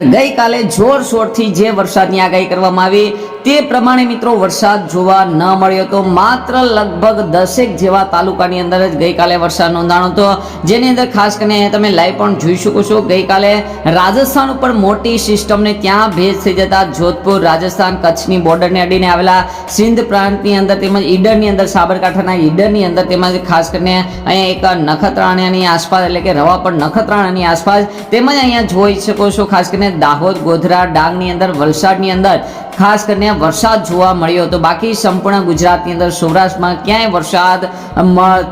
ગઈકાલે જોરશોરથી જે વરસાદની આગાહી કરવામાં આવી તે પ્રમાણે મિત્રો વરસાદ જોવા ન મળ્યો હતો માત્ર લગભગ દસેક જેવા તાલુકાની અંદર જ ગઈકાલે વરસાદ નોંધાણો હતો. જેની અંદર ખાસ કરીને તમે લાઈવ પણ જોઈ શકો છો. ગઈકાલે રાજસ્થાન ઉપર મોટી સિસ્ટમને ત્યાં ભેજ થઈ જતા જોધપુર, રાજસ્થાન કચ્છની બોર્ડરને અડીને આવેલા સિંધ પ્રાંતની અંદર તેમજ ઈડરની અંદર સાબરકાંઠાના ઈડરની અંદર તેમજ ખાસ કરીને અહીંયા એક નખત્રાણાની આસપાસ એટલે કે રવા પર નખત્રાણાની આસપાસ તેમજ અહીંયા જોઈ શકો છો ખાસ કરીને દાહોદ, ગોધરા, ડાંગની અંદર, વલસાડની અંદર ખાસ કરીને વરસાદ જોવા મળ્યો હતો. બાકી સંપૂર્ણ ગુજરાતની અંદર સૌરાષ્ટ્રમાં ક્યાંય વરસાદ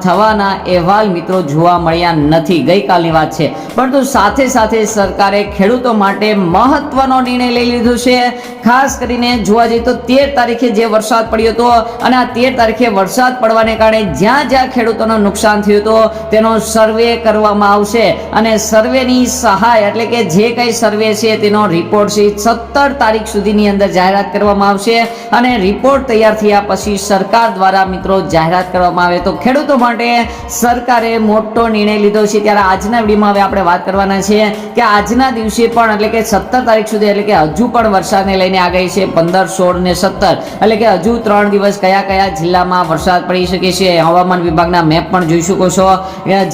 થવાના અહેવાલ મિત્રો જોવા મળ્યા નથી. ગઈકાલની વાત છે. પરંતુ સાથે સાથે સરકારે ખેડૂતો માટે મહત્વનો નિર્ણય લઈ લીધો છે. ખાસ કરીને જોવા જઈએ તો તેર તારીખે જે વરસાદ પડ્યો હતો અને આ તેર તારીખે વરસાદ પડવાને કારણે જ્યાં જ્યાં ખેડૂતોને નુકસાન થયું હતું તેનો સર્વે કરવામાં આવશે. અને સર્વેની સહાય એટલે કે જે કંઈ સર્વે છે તેનો રિપોર્ટ છે સત્તર તારીખ સુધીની અંદર જાહેરાત કરવામાં આવશે અને રિપોર્ટ તૈયાર થયા પછી સરકાર દ્વારા મિત્રો જાહેરાત કરવામાં આવે. તો ખેડૂતો માટે સરકારે મોટો નિર્ણય લીધો છે. ત્યારે આજના વિડીયોમાં હવે આપણે વાત કરવાના છે કે આજના દિવસે પણ એટલે કે સત્તર તારીખ સુધી એટલે કે હજુ પણ વરસાદને લઈને આગાહી છે પંદર, સોળ ને સત્તર. એટલે કે હજુ ત્રણ દિવસ કયા કયા જિલ્લામાં વરસાદ પડી શકે છે હવામાન વિભાગના મેપ પણ જોઈ શકો છો.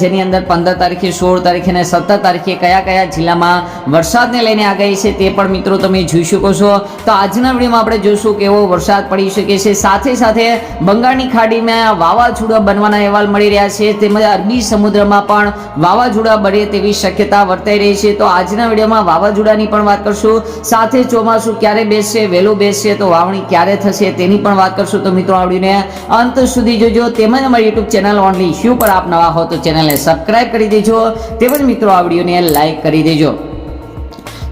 જેની અંદર પંદર તારીખે, સોળ તારીખે અને સત્તર તારીખે કયા કયા જિલ્લામાં વરસાદને લઈને આગાહી છે તે પણ મિત્રો તમે જોઈ શકો છો. તો આજના વિડીયોમાં આપણે જોશું કેવો વરસાદ પડી શકે છે. સાથે સાથે બંગાળની ખાડીમાં વાવાઝોડા બનવાના અહેવાલ મળી રહ્યા છે. તેમજ અરબી સમુદ્રમાં પણ વાવાઝોડા બને તેવી શક્યતા વર્તાઈ રહી છે. તો આજના વિડીયોમાં વાવાઝોડાની પણ વાત કરશું. સાથે ચોમાસું ક્યારે બેસશે, વહેલું બેસશે, તો વાવણી ક્યારે થશે તેની પણ વાત કરશું. તો મિત્રો, આવડીને અંત સુધી જોજો. તેમજ અમારી યુટ્યુબ ચેનલ ઓનલી ઇશ્યુ પર આપ નવા હો તો ચેનલને સબસ્ક્રાઇબ કરી દેજો. તેમજ મિત્રો, આવડીઓને લાઈક કરી દેજો.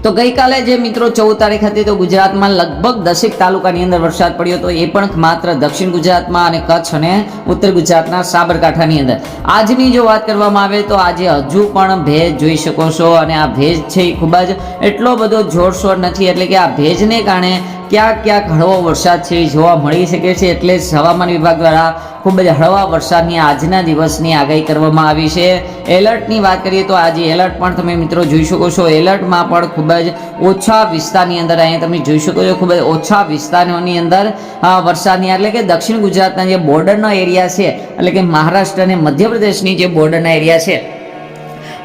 તો ગઈકાલે જે મિત્રો ચૌદ તારીખ હતી તો ગુજરાતમાં લગભગ દસેક તાલુકાની અંદર વરસાદ પડ્યો હતો. એ પણ માત્ર દક્ષિણ ગુજરાતમાં અને કચ્છ અને ઉત્તર ગુજરાતના સાબરકાંઠાની અંદર. આજની જો વાત કરવામાં આવે તો આજે હજુ પણ ભેજ જોઈ શકો છો અને આ ભેજ છે એ ખૂબ જ એટલો બધો જોરશોર નથી. એટલે કે આ ભેજને કારણે ક્યાંક ક્યાંક હળવો વરસાદ છે, જોવા મળી શકે છે, એટલે જ હવામાન વિભાગ દ્વારા ખૂબ જ હળવા વરસાદની આજના દિવસની આગાહી કરવામાં આવી છે. એલર્ટની વાત કરીએ તો આજે એલર્ટ પણ તમે મિત્રો જોઈ શકો છો. એલર્ટમાં પણ ખૂબ જ ઓછા વિસ્તારની અંદર અહીંયા તમે જોઈ શકો છો, ખૂબ જ ઓછા વિસ્તારોની અંદર વરસાદની એટલે કે દક્ષિણ ગુજરાતના જે બોર્ડરના એરિયા છે, એટલે કે મહારાષ્ટ્ર અને મધ્યપ્રદેશની જે બોર્ડરના એરિયા છે,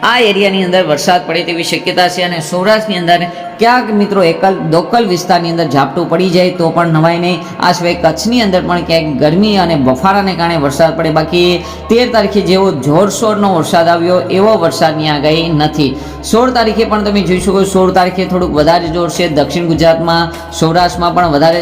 આ એરિયાની અંદર વરસાદ પડે તેવી શક્યતા છે અને સૌરાષ્ટ્રની અંદર ક્યાંક મિત્રો એકલ લોકલ વિસ્તારની અંદર ઝાપટું પડી જાય તો પણ નવાય નહીં આ સિવાય કચ્છની અંદર પણ ક્યાંક ગરમી અને બફારાને કારણે વરસાદ પડે. બાકી તેર તારીખે જેવો જોરશોરનો વરસાદ આવ્યો, એવો વરસાદની આગાહી નથી. સોળ તારીખે પણ તમે જોઈ શકો સોળ તારીખે થોડુંક વધારે જોર છે. દક્ષિણ ગુજરાતમાં, સૌરાષ્ટ્રમાં પણ વધારે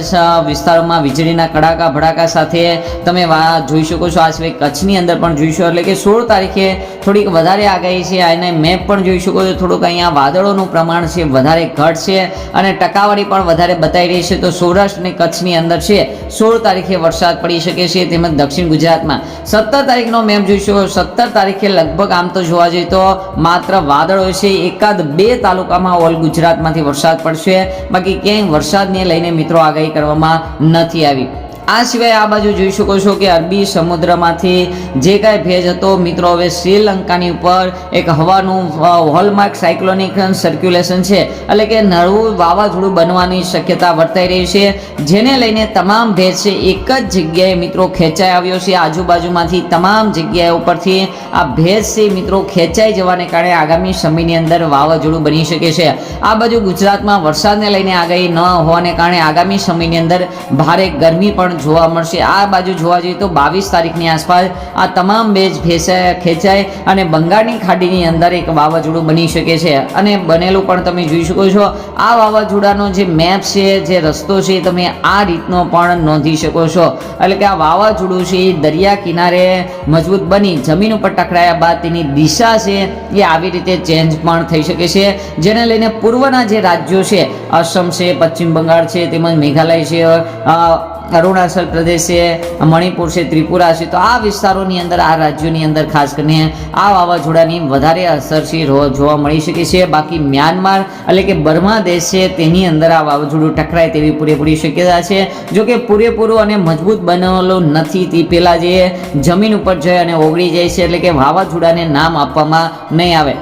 વિસ્તારોમાં વીજળીના કડાકા ભડાકા સાથે તમે જોઈ શકો છો. આ સિવાય કચ્છની અંદર પણ જોઈશો એટલે કે સોળ તારીખે થોડીક વધારે આગાહી છે. અને મેપ પણ જોઈ શકો છો. થોડુંક અહીંયા વાદળોનું પ્રમાણ છે, વધારે ઘટ અને ટકાવારી પણ વધારે બતાવી રહી છે. તો સૌરાષ્ટ્ર અને કચ્છની અંદર છે, સોળ તારીખે વરસાદ પડી શકે છે તેમજ દક્ષિણ ગુજરાતમાં. સત્તર તારીખનો મેપ જોઈશું. સત્તર તારીખે લગભગ આમ તો જોવા જઈએ તો માત્ર વાદળો છે. એકાદ બે તાલુકામાં ઓલ ગુજરાતમાંથી વરસાદ પડશે. બાકી ક્યાંય વરસાદને લઈને મિત્રો આગાહી કરવામાં નથી આવી. આ સિવાય આ બાજુ જોઈ શકો છો કે અરબી સમુદ્રમાંથી જે કાંઈ ભેજ હતો, મિત્રો, હવે શ્રીલંકાની ઉપર એક હવાનું હોલમાર્ક સાયક્લોનિક સર્ક્યુલેશન છે. એટલે કે નળવું વાવાઝોડું બનવાની શક્યતા વર્તાઈ રહી છે. જેને લઈને તમામ ભેજ છે, એક જ જગ્યાએ મિત્રો ખેંચાઈ આવ્યો છે. આજુબાજુમાંથી તમામ જગ્યાએ ઉપરથી આ ભેજ છે, મિત્રો, ખેંચાઈ જવાને કારણે આગામી સમયની અંદર વાવાઝોડું બની શકે છે. આ બાજુ ગુજરાતમાં વરસાદને લઈને આગાહી ન હોવાને કારણે આગામી સમયની અંદર ભારે ગરમી પણ જોવા મળશે. આ બાજુ જોવા જઈએ તો બાવીસ તારીખની આસપાસ આ તમામ બેજ ખેંચાય ખેંચાય અને બંગાળની ખાડીની અંદર એક વાવાઝોડું બની શકે છે. અને બનેલું પણ તમે જોઈ શકો છો. આ વાવાઝોડાનો જે મેપ છે, જે રસ્તો છે, તમે આ રીતનો પણ નોંધી શકો છો. એટલે કે આ વાવાઝોડું છે, એ દરિયા કિનારે મજબૂત બની, જમીન ઉપર ટકરાયા બાદ તેની દિશા છે, એ આવી રીતે ચેન્જ પણ થઈ શકે છે. જેને લઈને પૂર્વના જે રાજ્યો છે, અસમ છે, પશ્ચિમ બંગાળ છે, તેમજ મેઘાલય છે અરુણાચલ પ્રદેશ છે મણિપુર છે, ત્રિપુરા છે, તો આ વિસ્તારોની અંદર, આ રાજ્યોની અંદર ખાસ કરીને આ વાવાઝોડાની વધારે અસર છે જોવા મળી શકે છે. બાકી મ્યાનમાર એટલે કે બર્મા દેશ છે, તેની અંદર આ વાવાઝોડું ટકરાય તેવી પૂરેપૂરી શક્યતા છે. જો કે પૂરેપૂરું અને મજબૂત બનેલું નથી. તે પહેલાં જે જમીન ઉપર જઈ અને ઓગળી જાય છે, એટલે કે વાવાઝોડાને નામ આપવામાં નહીં આવે.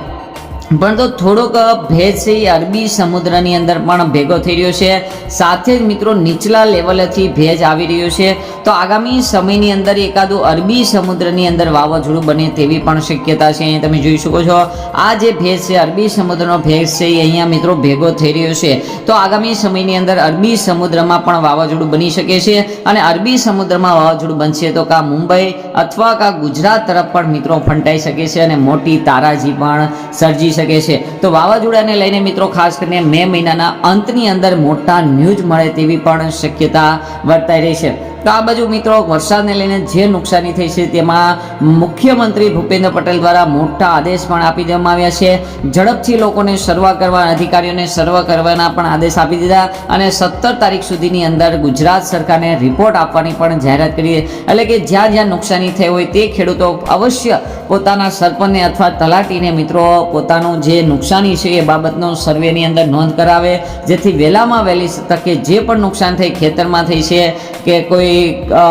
પરંતુ થોડોક ભેજ છે એ અરબી સમુદ્રની અંદર પણ ભેગો થઈ રહ્યો છે. સાથે જ મિત્રો નીચલા લેવલેથી ભેજ આવી રહ્યો છે. તો આગામી સમયની અંદર એકાદું અરબી સમુદ્રની અંદર વાવાઝોડું બને તેવી પણ શક્યતા છે. અહીંયા તમે જોઈ શકો છો, આ જે ભેજ છે, અરબી સમુદ્રનો ભેજ છે, એ અહીંયા મિત્રો ભેગો થઈ રહ્યો છે. તો આગામી સમયની અંદર અરબી સમુદ્રમાં પણ વાવાઝોડું બની શકે છે અને અરબી સમુદ્રમાં વાવાઝોડું બનશે તો કા મુંબઈ અથવા કા ગુજરાત તરફ પણ મિત્રો ફંટાઈ શકે છે અને મોટી તારાજી પણ સર્જી શકે છે. તો વાવાઝોડાને લઈને મિત્રો, ખાસ કરીને મે મહિનાના અંતની અંદર મોટા ન્યૂઝ મળે તેવી પણ શક્યતા વર્તાઈ રહી છે. તો આ બાજુ મિત્રો વરસાદને લઈને જે નુકસાની થઈ છે તેમાં મુખ્યમંત્રી ભૂપેન્દ્ર પટેલ દ્વારા મોટા આદેશ પણ આપી દેવામાં આવ્યા છે. ઝડપથી લોકોને સર્વ કરવા અધિકારીઓને સર્વ કરવાના પણ આદેશ આપી દીધા અને સત્તર તારીખ સુધીની અંદર ગુજરાત સરકારને રિપોર્ટ આપવાની પણ જાહેરાત કરી એટલે કે જ્યાં જ્યાં નુકસાની થઈ હોય તે ખેડૂતો અવશ્ય પોતાના સરપંચને અથવા તલાટીને મિત્રો પોતાનું જે નુકસાની છે એ બાબતનો સર્વેની અંદર નોંધ કરાવે. જેથી વહેલામાં વહેલી તકે જે પણ નુકસાન થઈ ખેતરમાં થઈ છે કે કોઈ અ,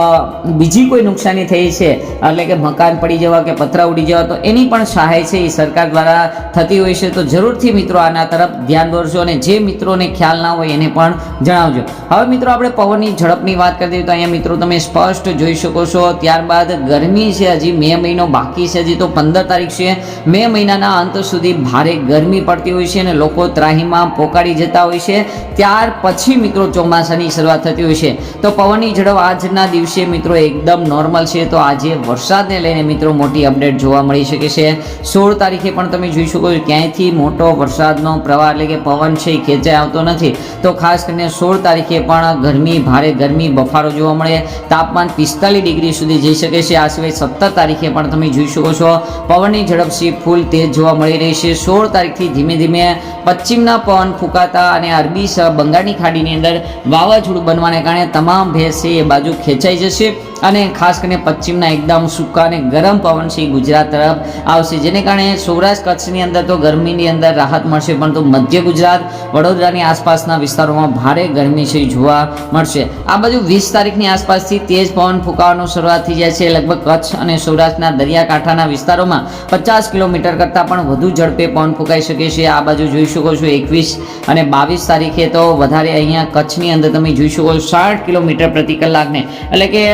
બીજી કોઈ નુકસાની થઈ છે? એટલે કે મકાન પડી જવા કે પતરા ઉડી જવા તો એની પણ સહાય છે એ સરકાર દ્વારા થતી હોય છે. તો જરૂરથી મિત્રો આના તરફ ધ્યાન દોરજો અને જે મિત્રોને ખ્યાલ ના હોય એને પણ જણાવજો. હવે મિત્રો આપણે પવનની ઝડપની વાત કરી દઈએ તો અહીંયા મિત્રો તમે સ્પષ્ટ જોઈ શકો છો. ત્યારબાદ ગરમી છે હજી મે મહિનો બાકી છે હજી તો પંદર તારીખ છે. મે મહિનાના અંત સુધી ભારે ગરમી પડતી હોય છે અને લોકો ત્રાહીમાં પોકાડી જતા હોય છે. ત્યાર પછી મિત્રો ચોમાસાની શરૂઆત થતી હોય છે. તો પવનની ઝડપ આજના દિવસે મિત્રો એકદમ નોર્મલ છે. તો આજે વરસાદને લઈને મિત્રો મોટી અપડેટ જોવા મળી શકે છે. સોળ તારીખે પણ તમે જોઈ શકો છો, ક્યાંયથી મોટો વરસાદનો પ્રવાહ એટલે કે પવન છે એ ખેંચાઈ આવતો નથી. તો ખાસ કરીને સોળ તારીખે પણ ગરમી, ભારે ગરમી, બફારો જોવા મળે. તાપમાન પિસ્તાલીસ ડિગ્રી સુધી જઈ શકે છે. આ સિવાય સત્તર તારીખે પણ તમે જોઈ શકો છો, પવનની ઝડપ છે, ફૂલ તેજ જોવા મળી રહી છે. સોળ તારીખથી ધીમે ધીમે પશ્ચિમના પવન ફૂંકાતા અને અરબી બંગાળની ખાડીની અંદર વાવાઝોડું બનવાને કારણે તમામ ભેજ છે એ બાજુ ખેંચાઈ જશે. અને ખાસ કરીને પશ્ચિમના એકદમ સૂકા અને ગરમ પવન છે ગુજરાત તરફ આવશે. જેને કારણે સૌરાષ્ટ્ર કચ્છની અંદર તો ગરમીની અંદર રાહત મળશે, પરંતુ મધ્ય ગુજરાત, વડોદરાની આસપાસના વિસ્તારોમાં ભારે ગરમી છે જોવા મળશે. આ બાજુ વીસ તારીખની આસપાસથી તેજ પવન ફૂંકાવાનો શરૂઆત થઈ જાય છે. લગભગ કચ્છ અને સૌરાષ્ટ્રના દરિયાકાંઠાના વિસ્તારોમાં પચાસ કિલોમીટર કરતાં પણ વધુ ઝડપે પવન ફૂંકાઈ શકે છે. આ બાજુ જોઈ શકો છો એકવીસ અને બાવીસ તારીખે તો વધારે અહીંયા કચ્છની અંદર તમે જોઈ શકો છો. સાઠ કિલોમીટર પ્રતિ કલાકને. એટલે કે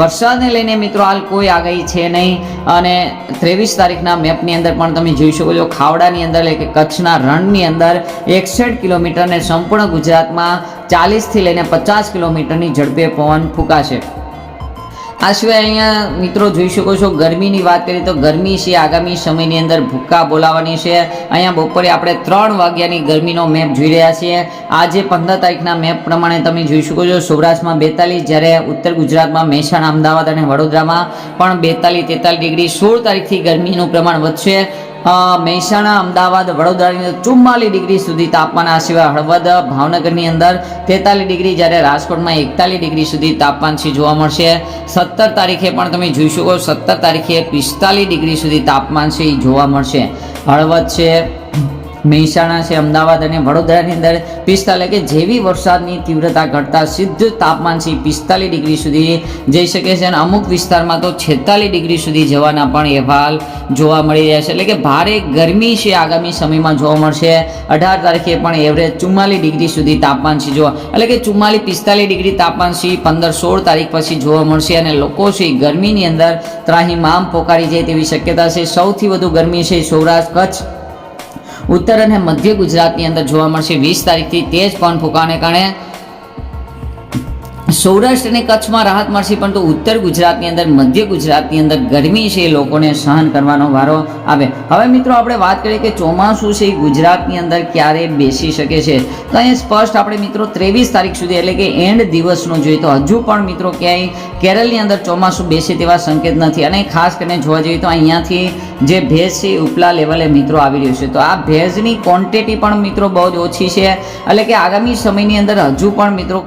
વરસાદને લઈને મિત્રો હાલ કોઈ આગાહી છે નહીં. અને ત્રેવીસ તારીખના મેપની અંદર પણ તમે જોઈ શકો છો, ખાવડાની અંદર એટલે કે કચ્છના રણની અંદર એકસઠ કિલોમીટરને સંપૂર્ણ ગુજરાતમાં ચાલીસથી લઈને પચાસ કિલોમીટરની ઝડપે પવન ફૂંકાશે. આ સિવાય અહીંયા મિત્રો જોઈ શકો છો, ગરમીની વાત કરીએ તો ગરમી છે, આગામી સમયની અંદર ભૂક્કા બોલાવાની છે. અહીંયા બપોરે આપણે ત્રણ વાગ્યાની ગરમીનો મેપ જોઈ રહ્યા છીએ. આજે પંદર તારીખના મેપ પ્રમાણે તમે જોઈ શકો છો, સૌરાષ્ટ્રમાં બેતાલીસ, જ્યારે ઉત્તર ગુજરાતમાં મહેસાણા, અમદાવાદ અને વડોદરામાં પણ બેતાલીસ તેતાલીસ ડિગ્રી સોળ તારીખથી ગરમીનું પ્રમાણ વધશે. મહેસાણા, અમદાવાદ, વડોદરાની અંદર ચુમ્માલીસ ડિગ્રી સુધી તાપમાન, આ સિવાય હળવદ, ભાવનગરની અંદર તેતાલીસ ડિગ્રી જ્યારે રાજકોટમાં એકતાલીસ ડિગ્રી સુધી તાપમાન છે જોવા મળશે. સત્તર તારીખે પણ તમે જોઈ શકો સત્તર તારીખે પિસ્તાલીસ ડિગ્રી સુધી તાપમાન છે એ જોવા મળશે. હળવદ છે મહેસાણા છે, અમદાવાદ અને વડોદરાની અંદર પિસ્તાલીસ કે જેવી વરસાદની તીવ્રતા ઘટતા સીધું તાપમાન છે પિસ્તાલીસ ડિગ્રી સુધી જઈ શકે છે અને અમુક વિસ્તારમાં તો છેતાલીસ ડિગ્રી સુધી જવાના પણ અહેવાલ જોવા મળી રહ્યા છે. એટલે કે ભારે ગરમી છે આગામી સમયમાં જોવા મળશે. અઢાર તારીખે પણ એવરેજ ચુમ્માલીસ ડિગ્રી સુધી તાપમાન છે જોવા. એટલે કે ચુમ્માલીસ પિસ્તાલીસ ડિગ્રી તાપમાન છે પંદર સોળ તારીખ પછી જોવા મળશે અને લોકો છે ગરમીની અંદર ત્રાહીમામ પોકારી જાય તેવી શક્યતા છે. સૌથી વધુ ગરમી છે સૌરાષ્ટ્ર, કચ્છ ઉત્તર અને મધ્ય ગુજરાતની અંદર જોવા મળશે. વીસ તારીખથી તેજ પવન ફૂંકાને કારણે સૌરાષ્ટ્ર અને કચ્છમાં રાહત મળશે, પરંતુ ઉત્તર ગુજરાતની અંદર, મધ્ય ગુજરાતની અંદર ગરમી છે એ લોકોને સહન કરવાનો વારો આવે. હવે મિત્રો આપણે વાત કરીએ કે ચોમાસું છે, એ ગુજરાતની અંદર ક્યારે બેસી શકે છે? તો અહીંયા સ્પષ્ટ આપણે મિત્રો ત્રેવીસ તારીખ સુધી, એટલે કે એન્ડ દિવસનો જોઈએ, તો હજુ પણ મિત્રો ક્યાંય કેરળની અંદર ચોમાસું બેસે તેવા સંકેત નથી. અને ખાસ કરીને જોવા જઈએ, તો અહીંયાથી જે ભેજ છે, એ ઉપલા લેવલે મિત્રો આવી રહ્યું છે. તો આ ભેજની ક્વોન્ટિટી પણ મિત્રો બહુ જ ઓછી છે. એટલે કે આગામી સમયની અંદર હજુ પણ મિત્રો